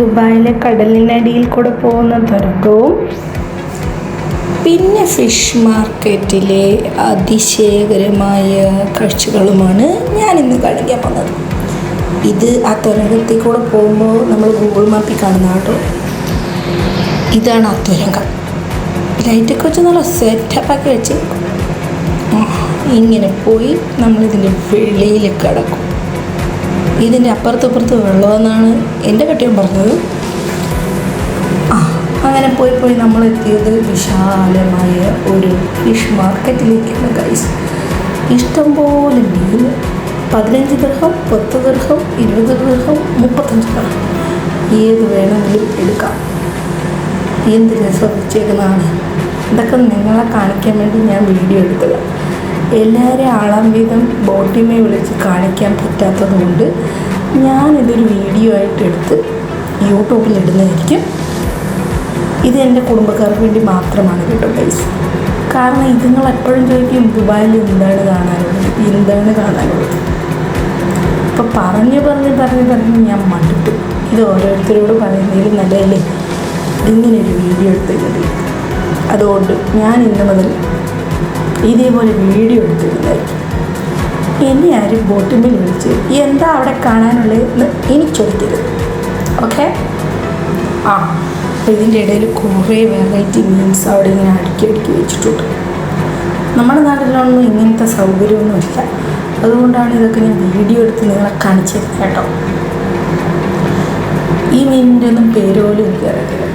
ദുബായിലെ കടലിനടിയിൽ കൂടെ പോകുന്ന തുരങ്കവും പിന്നെ ഫിഷ് മാർക്കറ്റിലെ അതിശയകരമായ കാഴ്ചകളുമാണ് ഞാനിന്ന് കാണിക്കാൻ പോകുന്നത്. ഇത് ആ തുരങ്കത്തിൽ കൂടെ പോകുമ്പോൾ നമ്മൾ ഗൂഗിൾ മാപ്പിൽ കാണുന്ന കേട്ടോ ഇതാണ് ആ തുരങ്കം. ലൈറ്റൊക്കെ വെച്ച് നല്ല സെറ്റപ്പാക്കി വെച്ച് ഇങ്ങനെ പോയി നമ്മളിതിന്റെ വെളിയിൽ കിടക്കും. ഇതിന്റെ അപ്പുറത്തപ്പുറത്ത് വെള്ളമെന്നാണ് എന്റെ കെട്ടിയൻ പറഞ്ഞത്. ആ അങ്ങനെ പോയി പോയി നമ്മൾ എത്തിയത് വിശാലമായ ഒരു ഫിഷ് മാർക്കറ്റിലേക്കാണ് കൈസ് ഇഷ്ടംപോലെ മീൻ പതിനഞ്ച് ദർഹം പത്ത് ദർഹം ഇരുപത് ദർഹം മുപ്പത്തഞ്ച് ദർഹം ഏത് വേണമെങ്കിലും എടുക്കാം. എന്ത് രസം വെച്ചേക്കുന്നതാണ്. ഇതൊക്കെ നിങ്ങളെ കാണിക്കാൻ വേണ്ടി ഞാൻ വീഡിയോ എടുത്തത്. എല്ലാവരെയും ആളാം വീതം ബോട്ടിമേ വിളിച്ച് കാണിക്കാൻ പറ്റാത്തത് കൊണ്ട് ഞാനിതൊരു വീഡിയോ ആയിട്ട് എടുത്ത് യൂട്യൂബിൽ ഇടുന്നതായിരിക്കും. ഇത് എന്റെ കുടുംബക്കാർക്ക് വേണ്ടി മാത്രമാണ് കേട്ടോ ഗൈസ് കാരണം ഇത് നിങ്ങൾ എപ്പോഴും ചോദിക്കും ദുബായിൽ എന്താണ് കാണാനുള്ളത്? എന്താണ് കാണാനുള്ളത്? അപ്പോൾ പറഞ്ഞ് പറഞ്ഞ് പറഞ്ഞ് പറഞ്ഞ് ഞാൻ മടുത്തു. ഇത് ഓരോരുത്തരോട് പറയുന്നതിലും നല്ലതല്ലേ? ഇങ്ങനെ ഒരു വീഡിയോ എടുത്തിട്ടുണ്ട് അതുകൊണ്ട് ഞാൻ ഇന്ന് മുതൽ ഇതേപോലെ വീഡിയോ എടുത്തിരുന്നായിരിക്കും എന്നെ ആരും ബോട്ടിമിൽ വിളിച്ച് എന്താ അവിടെ കാണാനുള്ളതെന്ന് എനിക്ക് ചോദിക്കരുത്. ഓക്കെ ആ അപ്പോൾ ഇതിന്റെ ഇടയിൽ കുറേ വെറൈറ്റി മീൻസ് അവിടെ ഇങ്ങനെ അടുക്കി അടുക്കി വെച്ചിട്ടുണ്ട്. നമ്മുടെ നാട്ടിലൊന്നും ഇങ്ങനത്തെ സൗകര്യമൊന്നുമില്ല അതുകൊണ്ടാണ് ഇതൊക്കെ ഞാൻ വീഡിയോ എടുത്ത് നിങ്ങളെ കാണിച്ചു തരുന്നത് കേട്ടോ. ഈ മീനിന്റെ ഒന്നും പേര് പോലും എനിക്കറിയത്തില്ല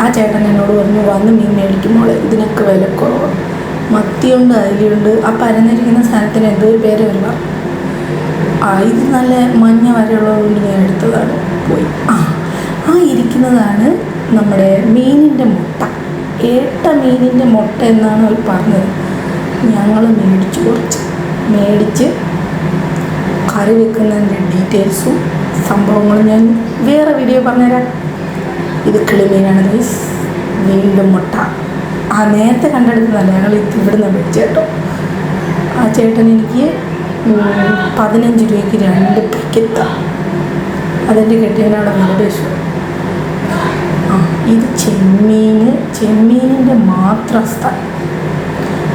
ആ ചേട്ടൻ എന്നോട് പറഞ്ഞു വന്ന് മീൻ മേടിക്കുമ്പോൾ ഇതിനൊക്കെ വില കുറവാണ് മത്തിയുണ്ട് അയിലുണ്ട് ആ പരന്നിരിക്കുന്ന സാധനത്തിന് എന്തോ ഒരു പേര് വരുക ആ ഇത് നല്ല മഞ്ഞ വരെയുള്ളതുകൊണ്ട് ഞാൻ എടുത്തതാണ്. പോയി. ആ ആ ഇരിക്കുന്നതാണ് നമ്മുടെ മീനിന്റെ മുട്ട. ഏട്ട മീനിന്റെ മുട്ട എന്നാണ് അവർ പറഞ്ഞത്. ഞങ്ങൾ മേടിച്ചു കുറച്ച്. മേടിച്ച് കറി വെക്കുന്നതിന്റെ ഡീറ്റെയിൽസും സംഭവങ്ങളും ഞാൻ വേറെ വീഡിയോ പറഞ്ഞുതരാം. ഇത് കിളിമീനാണ് വീണ്ടും മുട്ട. ആ നേരത്തെ കണ്ടെടുത്തതല്ല ഞങ്ങൾ ഇവിടെ ഇവിടുന്ന് മേടിച്ചു കേട്ടോ. ആ ചേട്ടൻ എനിക്ക് പതിനഞ്ച് രൂപയ്ക്ക് രണ്ട് പാക്കറ്റ് അതെന്റെ കെട്ടിയനാണ് നിർദ്ദേശം ആ ഇത് ചെമ്മീൻ ചെമ്മീനിന്റെ മാത്രം സ്ഥലം.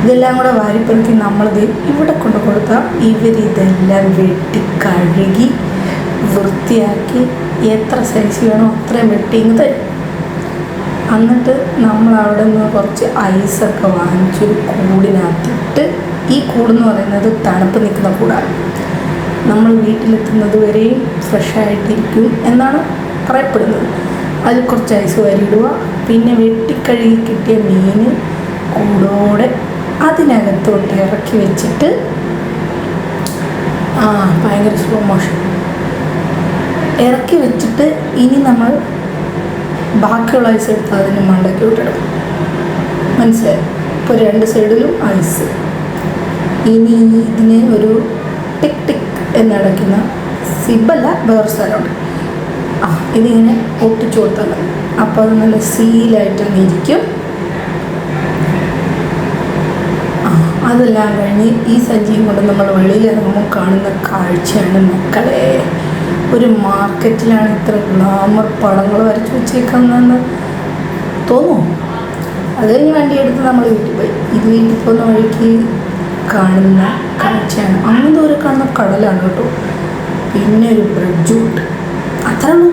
ഇതെല്ലാം കൂടെ വാരിപ്പെടുത്തി നമ്മളിത് ഇവിടെ കൊണ്ട് കൊടുത്താൽ ഇവരിതെല്ലാം വെട്ടി കഴുകി വൃത്തിയാക്കി എത്ര സൈസ് വേണോ അത്രയും വെട്ടി തരും. എന്നിട്ട് നമ്മൾ അവിടെ നിന്ന് കുറച്ച് ഐസൊക്കെ വാങ്ങിച്ച് കൂടിനകത്തിട്ട് ഈ കൂടെന്ന് പറയുന്നത് തണുപ്പ് നിൽക്കുന്ന കൂടാണ്. നമ്മൾ വീട്ടിലെത്തുന്നത് വരെയും ഫ്രഷായിട്ടിരിക്കും എന്നാണ് പറയപ്പെടുന്നത്. അതിൽ കുറച്ച് ഐസ് വരിയിടുക പിന്നെ വെട്ടിക്കഴുകി കിട്ടിയ മീൻ കൂടോടെ അതിനകത്തോട്ട് ഇറക്കി വെച്ചിട്ട് ആ ഭയങ്കര സ്ലോ മോഷൻ ഇറക്കി വെച്ചിട്ട് ഇനി നമ്മൾ ബാക്കിയുള്ള ഐസ് എടുത്ത് അതിന് മണ്ടയ്ക്ക് വിട്ടിടും മനസ്സിലായി? ഇപ്പോൾ രണ്ട് സൈഡിലും ഐസ്. ഇനി ഇതിനെ ഒരു ടിക് ടിക് എന്നടയ്ക്കുന്ന സിബല്ല വേറെ സ്ഥലമുണ്ട്. ആ ഇതിങ്ങനെ ഒട്ടിച്ചു കൊടുത്താൽ മതി. അപ്പോൾ അത് നല്ല സീലായിട്ട് ഇരിക്കും. അതെല്ലാം കഴിഞ്ഞ് ഈ സഞ്ചിയും കൊണ്ട് നമ്മൾ വെളിയിലിറങ്ങുമ്പോൾ കാണുന്ന കാഴ്ചയാണ് മക്കളെ. ഒരു മാർക്കറ്റിലാണ് ഇത്ര ഗ്ലാമർ പടങ്ങൾ വരച്ച് വെച്ചേക്കുന്നതെന്ന് തോന്നും അത് കഴിഞ്ഞ് വണ്ടി എടുത്ത് നമ്മൾ വീട്ടിൽ പോയി. ഇത് വീട്ടിൽ പോകുന്ന വഴിക്ക് കാണുന്ന കാഴ്ചയാണ്. അങ്ങനെ ദൂരെ കാണുന്ന കടലാണ് കേട്ടോ. പിന്നെ ഒരു ബ്രിഡ്ജ് ഉണ്ട് അത്രേ ഉള്ളൂ.